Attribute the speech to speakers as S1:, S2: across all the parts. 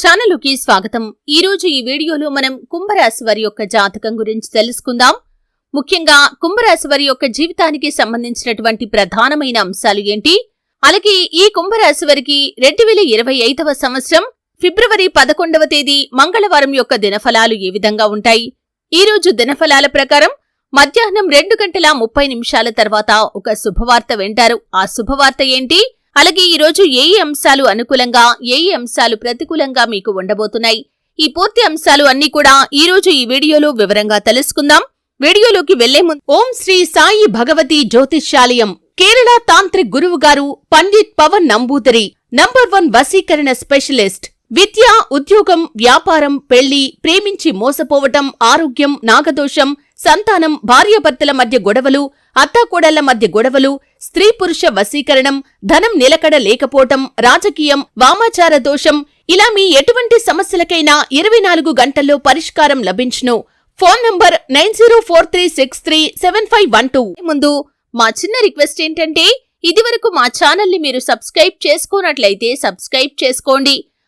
S1: ఛానలుకి స్వాగతం. ఈ రోజు ఈ వీడియోలో మనం కుంభరాశి వారి యొక్క జాతకం గురించి తెలుసుకుందాం. ముఖ్యంగా కుంభరాశి వారి యొక్క జీవితానికి సంబంధించినటువంటి ప్రధానమైన అంశాలు ఏంటి? అలాగే ఈ కుంభరాశి వారికి రెండు వేల ఇరవై ఐదవ సంవత్సరం ఫిబ్రవరి పదకొండవ తేదీ మంగళవారం యొక్క దినఫలాలు ఏ విధంగా ఉంటాయి? ఈ రోజు దినఫలాల ప్రకారం మధ్యాహ్నం రెండు గంటల ముప్పై నిమిషాల తర్వాత ఒక శుభవార్త వింటారు. ఆ శుభవార్త ఏంటి? అలాగే ఈ రోజు ఏ అంశాలు అనుకూలంగా ఏ అంశాలు ప్రతికూలంగా మీకు ఉండబోతున్నాయి? ఈ పూర్తి అంశాలు అన్ని కూడా ఈ రోజు ఈ వీడియోలో వివరంగా తెలుసుకుందాం. వీడియోలోకి వెళ్ళే ముందు ఓం శ్రీ సాయి భగవతి జ్యోతిష్యాలయం కేరళ తాంత్రిక్ గురువు గారు పండిత్ పవన్ నంబూదరి నంబర్ వన్ వసీకరణ స్పెషలిస్ట్ విద్య ఉద్యోగం వ్యాపారం పెళ్ళి ప్రేమించి మోసపోవటం ఆరోగ్యం నాగదోషం సంతానం భార్యాభర్తల మధ్య గొడవలు అత్తాకోడళ్ళ మధ్య గొడవలు స్త్రీ పురుష వశీకరణం ధనం నిలకడ లేకపోవటం రాజకీయం వామాచార దోషం ఇలా మీ ఎటువంటి సమస్యలకైనా ఇరవై నాలుగు గంటల్లో పరిష్కారం లభించును. Phone number nine zero four three six three seven five one two. ముందు మా చిన్న రిక్వెస్ట్ ఏంటంటే ఇదివరకు మా ఛానల్ని మీరు సబ్స్క్రైబ్ చేసుకోనట్లయితే సబ్స్క్రైబ్ చేసుకోండి.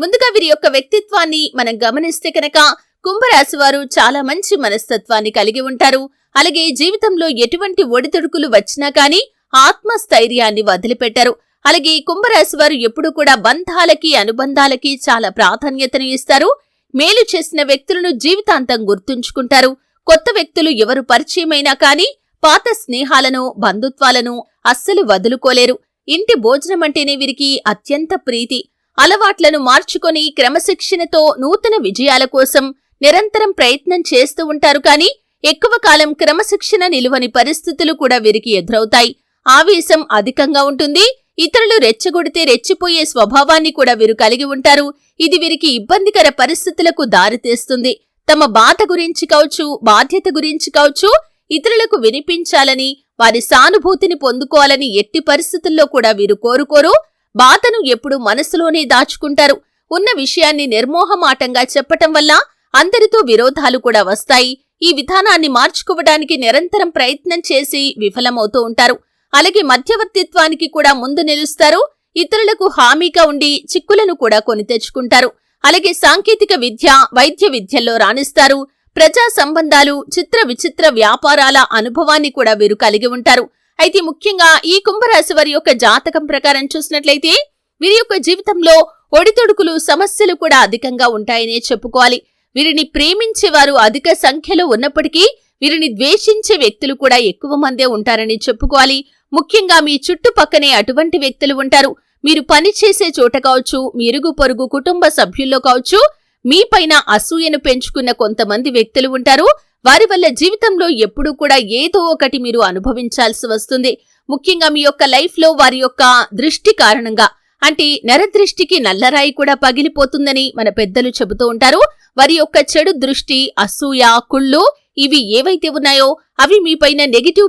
S1: ముందుగా వీరి యొక్క వ్యక్తిత్వాన్ని మనం గమనిస్తే కనుక కుంభరాశి వారు చాలా మంచి మనస్తత్వాన్ని కలిగి ఉంటారు. అలాగే జీవితంలో ఎటువంటి ఒడిదుడుకులు వచ్చినా కానీ ఆత్మస్థైర్యాన్ని వదిలిపెట్టారు. అలాగే కుంభరాశి వారు ఎప్పుడూ కూడా బంధాలకి అనుబంధాలకి చాలా ప్రాధాన్యతను ఇస్తారు. మేలు చేసిన వ్యక్తులను జీవితాంతం గుర్తుంచుకుంటారు. కొత్త వ్యక్తులు ఎవరు పరిచయమైనా కానీ పాత స్నేహాలను బంధుత్వాలను అస్సలు వదులుకోలేరు. ఇంటి భోజనం అంటేనే వీరికి అత్యంత ప్రీతి. అలవాట్లను మార్చుకొని క్రమశిక్షణతో నూతన విజయాల కోసం నిరంతరం ప్రయత్నం చేస్తూ ఉంటారు కానీ ఎక్కువ కాలం క్రమశిక్షణ నిలువని పరిస్థితులు కూడా వీరికి ఎదురవుతాయి. ఆవేశం అధికంగా ఉంటుంది. ఇతరులు రెచ్చగొడితే రెచ్చిపోయే స్వభావాన్ని కూడా వీరు కలిగి ఉంటారు. ఇది వీరికి ఇబ్బందికర పరిస్థితులకు దారితీస్తుంది తమ బాధ గురించి కావచ్చు బాధ్యత గురించి కావచ్చు ఇతరులకు వినిపించాలని వారి సానుభూతిని పొందుకోవాలని ఎట్టి పరిస్థితుల్లో కూడా వీరు కోరుకోరు. బాధను ఎప్పుడు మనసులోనే దాచుకుంటారు. ఉన్న విషయాన్ని నిర్మోహమాటంగా చెప్పటం వల్ల అందరితో విరోధాలు కూడా వస్తాయి. ఈ విధానాన్ని మార్చుకోవడానికి నిరంతరం ప్రయత్నం చేసి విఫలమవుతూ ఉంటారు. అలాగే మధ్యవర్తిత్వానికి కూడా ముందు నిలుస్తారు. ఇతరులకు హామీగా ఉండి చిక్కులను కూడా కొని తెచ్చుకుంటారు. అలాగే సాంకేతిక విద్య వైద్య విద్యల్లో రాణిస్తారు. ప్రజా సంబంధాలు చిత్ర విచిత్ర వ్యాపారాల అనుభవాన్ని కూడా వీరు కలిగి ఉంటారు. అయితే ముఖ్యంగా ఈ కుంభరాశి వారి యొక్క జాతకం ప్రకారం చూసినట్లయితే వీరి యొక్క జీవితంలో ఒడితొడుకులు సమస్యలు కూడా అధికంగా ఉంటాయనే చెప్పుకోవాలి. వీరిని ప్రేమించే వారు అధిక సంఖ్యలో ఉన్నప్పటికీ వీరిని ద్వేషించే వ్యక్తులు కూడా ఎక్కువ మందే ఉంటారని చెప్పుకోవాలి. ముఖ్యంగా మీ చుట్టుపక్కనే అటువంటి వ్యక్తులు ఉంటారు. మీరు పనిచేసే చోట కావచ్చు మీరుగు పొరుగు కుటుంబ సభ్యుల్లో కావచ్చు మీపైన అసూయను పెంచుకున్న కొంతమంది వ్యక్తులు ఉంటారు. వారి వల్ల జీవితంలో ఎప్పుడూ కూడా ఏదో ఒకటి మీరు అనుభవించాల్సి వస్తుంది. ముఖ్యంగా మీ యొక్క లైఫ్లో వారి యొక్క దృష్టి కారణంగా. అంటే నరదృష్టికి నల్లరాయి కూడా పగిలిపోతుందని మన పెద్దలు చెబుతూ ఉంటారు. వారి యొక్క చెడు దృష్టి అసూయ కుళ్ళు ఇవి ఏవైతే ఉన్నాయో అవి మీపైన నెగిటివ్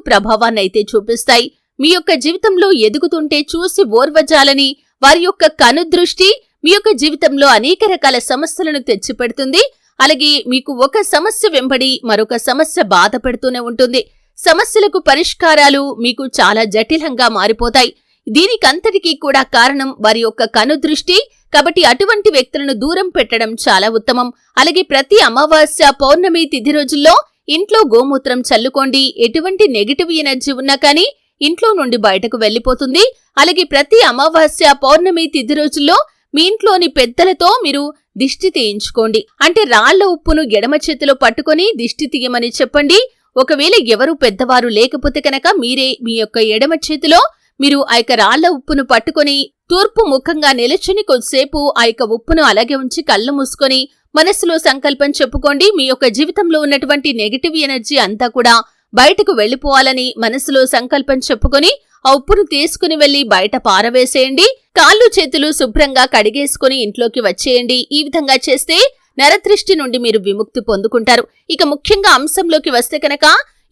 S1: అయితే చూపిస్తాయి. మీ యొక్క జీవితంలో ఎదుగుతుంటే చూసి ఓర్వజాలని వారి యొక్క కనుదృష్టి మీ యొక్క జీవితంలో అనేక రకాల సమస్యలను తెచ్చిపెడుతుంది. అలాగే మీకు ఒక సమస్య వెంబడి మరొక సమస్య బాధ పెడుతూనే ఉంటుంది. సమస్యలకు పరిష్కారాలు మీకు చాలా జటిలంగా మారిపోతాయి. దీనికంతటికీ కూడా కారణం వారి యొక్క కనుదృష్టి. కాబట్టి అటువంటి వ్యక్తులను దూరం పెట్టడం చాలా ఉత్తమం. అలాగే ప్రతి అమావాస్య పౌర్ణమి తిథి రోజుల్లో ఇంట్లో గోమూత్రం చల్లుకోండి. ఎటువంటి నెగిటివ్ ఎనర్జీ ఉన్నా కానీ ఇంట్లో నుండి బయటకు వెళ్ళిపోతుంది అలాగే ప్రతి అమావాస్య పౌర్ణమి తిథి రోజుల్లో మీ ఇంట్లోని పెద్దలతో మీరు దిష్టి తీయించుకోండి. అంటే రాళ్ళ ఉప్పును ఎడమ చేతిలో పట్టుకొని దిష్టి తీయమని చెప్పండి. ఒకవేళ ఎవరు పెద్దవారు లేకపోతే కనుక మీరే మీ యొక్క ఎడమ చేతిలో మీరు ఆ యొక్క రాళ్ళ ఉప్పును పట్టుకొని తూర్పు ముఖంగా నిలుచుని కొద్దిసేపు ఆ యొక్క ఉప్పును అలాగే ఉంచి కళ్ళు మూసుకొని మనస్సులో సంకల్పం చెప్పుకోండి. మీ యొక్క జీవితంలో ఉన్నటువంటి నెగిటివ్ ఎనర్జీ అంతా కూడా బయటకు వెళ్ళిపోవాలని మనసులో సంకల్పం చెప్పుకొని ఆ ఉప్పును తీసుకుని వెళ్ళి బయట పారవేసేయండి. కాళ్ళు చేతులు శుభ్రంగా కడిగేసుకుని ఇంట్లోకి వచ్చేయండి. ఈ విధంగా చేస్తే నరదృష్టి నుండి మీరు విముక్తి పొందుకుంటారు. ఇక ముఖ్యంగా అంశంలోకి వస్తే కనుక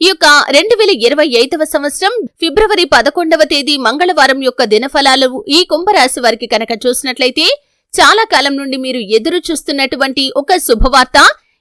S1: ఈ యొక్క రెండు వేల ఇరవై ఐదవ సంవత్సరం ఫిబ్రవరి పదకొండవ తేదీ మంగళవారం యొక్క దినఫలాలు ఈ కుంభరాశి వారికి కనుక చూసినట్లయితే చాలా కాలం నుండి మీరు ఎదురు చూస్తున్నటువంటి ఒక శుభవార్త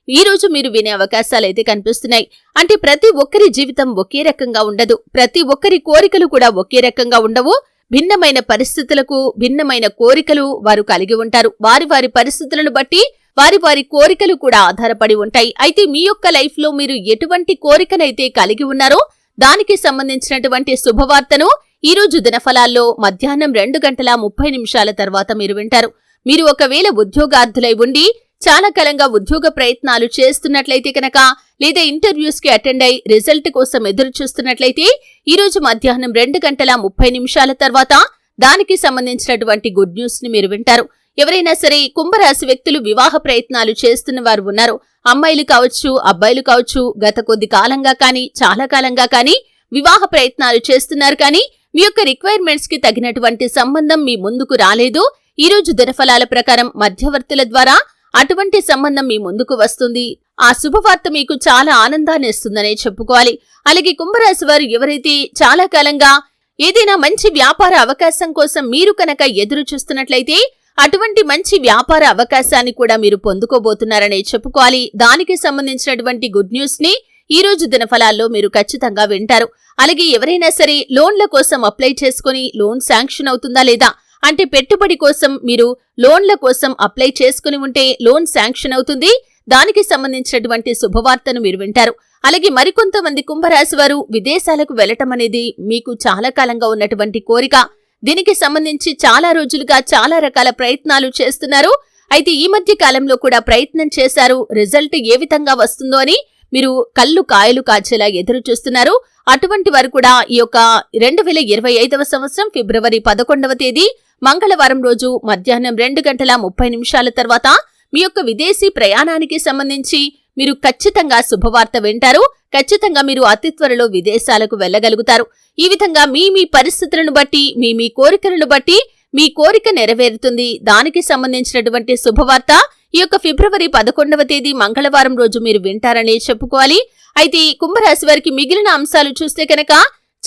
S1: ఈ రోజు మీరు వినే అవకాశాలు అయితే కనిపిస్తున్నాయి. అంటే ప్రతి ఒక్కరి జీవితం ఒకే రకంగా ఉండదు. ప్రతి ఒక్కరి కోరికలు కూడా ఒకే రకంగా ఉండవు. భిన్నమైన పరిస్థితులకు భిన్నమైన కోరికలు వారు కలిగి ఉంటారు. వారి వారి పరిస్థితులను బట్టి వారి వారి కోరికలు కూడా ఆధారపడి ఉంటాయి. అయితే మీ యొక్క లైఫ్లో మీరు ఎటువంటి కోరికనైతే కలిగి ఉన్నారో దానికి సంబంధించినటువంటి శుభవార్తను ఈ రోజు దినఫలాల్లో మధ్యాహ్నం రెండు గంటల ముప్పై నిమిషాల తర్వాత మీరు వింటారు. మీరు ఒకవేళ ఉద్యోగార్థులై ఉండి చాలా కాలంగా ఉద్యోగ ప్రయత్నాలు చేస్తున్నట్లయితే కనుక లేదా ఇంటర్వ్యూస్కి అటెండ్ అయి రిజల్ట్ కోసం ఎదురు చూస్తున్నట్లయితే ఈ రోజు మధ్యాహ్నం రెండు గంటల ముప్పై నిమిషాల తర్వాత దానికి సంబంధించినటువంటి గుడ్ న్యూస్ని మీరు వింటారు. ఎవరైనా సరే కుంభరాశి వ్యక్తులు వివాహ ప్రయత్నాలు చేస్తున్న వారు ఉన్నారు. అమ్మాయిలు కావచ్చు అబ్బాయిలు కావచ్చు గత కొద్ది కాలంగా కానీ చాలా కాలంగా కానీ వివాహ ప్రయత్నాలు చేస్తున్నారు కానీ మీ యొక్క రిక్వైర్మెంట్స్కి తగినటువంటి సంబంధం మీ ముందుకు రాలేదు. ఈ రోజు దినఫలాల ప్రకారం మధ్యవర్తుల ద్వారా అటువంటి సంబంధం మీ ముందుకు వస్తుంది. ఆ శుభవార్త మీకు చాలా ఆనందాన్ని ఇస్తుందనే చెప్పుకోవాలి. అలాగే కుంభరాశి వారు ఎవరైతే చాలా కాలంగా ఏదైనా మంచి వ్యాపార అవకాశం కోసం మీరు కనుక ఎదురు చూస్తున్నట్లయితే అటువంటి మంచి వ్యాపార అవకాశాన్ని కూడా మీరు పొందుకోబోతున్నారనే చెప్పుకోవాలి. దానికి సంబంధించినటువంటి గుడ్ న్యూస్ని ఈ రోజు దినఫలాల్లో మీరు ఖచ్చితంగా వింటారు. అలాగే ఎవరైనా సరే లోన్ల కోసం అప్లై చేసుకుని లోన్ శాంక్షన్ అవుతుందా లేదా? అంటే పెట్టుబడి కోసం మీరు లోన్ల కోసం అప్లై చేసుకుని ఉంటే లోన్ శాంక్షన్ అవుతుంది. దానికి సంబంధించినటువంటి శుభవార్తను మీరు వింటారు. అలాగే మరికొంతమంది కుంభరాశి వారు విదేశాలకు వెళ్ళటం అనేది మీకు చాలా కాలంగా ఉన్నటువంటి కోరిక. దీనికి సంబంధించి చాలా రోజులుగా చాలా రకాల ప్రయత్నాలు చేస్తున్నారు. అయితే ఈ మధ్య కాలంలో కూడా ప్రయత్నం చేశారు. రిజల్ట్ ఏ విధంగా వస్తుందో అని మీరు కళ్ళు కాయలు కాచేలా ఎదురు చూస్తున్నారు. అటువంటి వారు కూడా ఈ యొక్క రెండు వేల ఇరవై ఐదవ సంవత్సరం ఫిబ్రవరి పదకొండవ తేదీ మంగళవారం రోజు మధ్యాహ్నం రెండు గంటల ముప్పై నిమిషాల తర్వాత మీ యొక్క విదేశీ ప్రయాణానికి సంబంధించి మీరు ఖచ్చితంగా శుభవార్త వింటారు. ఖచ్చితంగా మీరు అతి త్వరలో విదేశాలకు వెళ్ళగలుగుతారు. ఈ విధంగా మీ మీ పరిస్థితులను బట్టి మీ మీ కోరికలను బట్టి మీ కోరిక నెరవేరుతుంది. దానికి సంబంధించినటువంటి శుభవార్త ఈ యొక్క ఫిబ్రవరి పదకొండవ తేదీ మంగళవారం రోజు మీరు వింటారని చెప్పుకోవాలి. అయితే కుంభరాశి వారికి మిగిలిన అంశాలు చూస్తే కనుక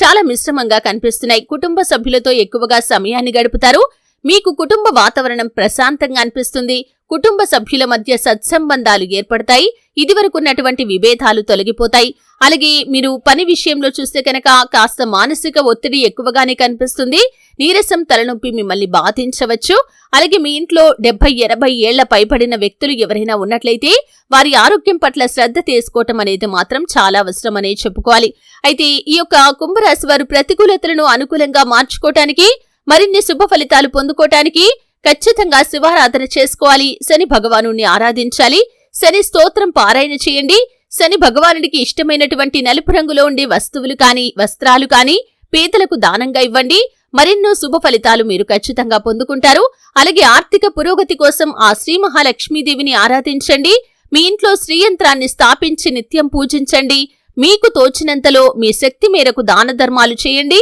S1: చాలా మిశ్రమంగా కనిపిస్తున్నాయి. కుటుంబ సభ్యులతో ఎక్కువగా సమయాన్ని గడుపుతారు. మీకు కుటుంబ వాతావరణం ప్రశాంతంగా అనిపిస్తుంది. కుటుంబ సభ్యుల మధ్య సత్సంబంధాలు ఏర్పడతాయి. ఇదివరకున్నటువంటి విభేదాలు తొలగిపోతాయి. అలాగే మీరు పని విషయంలో చూస్తే కనుక కాస్త మానసిక ఒత్తిడి ఎక్కువగానే కనిపిస్తుంది. నీరసం తలనొప్పి మిమ్మల్ని బాధించవచ్చు. అలాగే మీ ఇంట్లో డెబ్బై ఎనభై ఏళ్ళ పైబడిన వ్యక్తులు ఎవరైనా ఉన్నట్లయితే వారి ఆరోగ్యం పట్ల శ్రద్ధ తీసుకోవటం అనేది మాత్రం చాలా అవసరం అనే చెప్పుకోవాలి. అయితే ఈ యొక్క కుంభరాశి వారు ప్రతికూలతలను అనుకూలంగా మార్చుకోవటానికి మరిన్ని శుభ ఫలితాలు పొందుకోవటానికి ఖచ్చితంగా శివారాధన చేసుకోవాలి. శని భగవాను ఆరాధించాలి. శని స్తోత్రం పారాయణ చేయండి. శని భగవానుడికి ఇష్టమైనటువంటి నలుపు రంగులో ఉండే వస్తువులు కాని వస్త్రాలు కాని పేదలకు దానంగా ఇవ్వండి. మరెన్నో శుభ ఫలితాలు మీరు ఖచ్చితంగా పొందుకుంటారు. అలాగే ఆర్థిక పురోగతి కోసం ఆ శ్రీ మహాలక్ష్మీదేవిని ఆరాధించండి. మీ ఇంట్లో శ్రీయంత్రాన్ని స్థాపించి నిత్యం పూజించండి. మీకు తోచినంతలో మీ శక్తి మేరకు దాన ధర్మాలు చేయండి.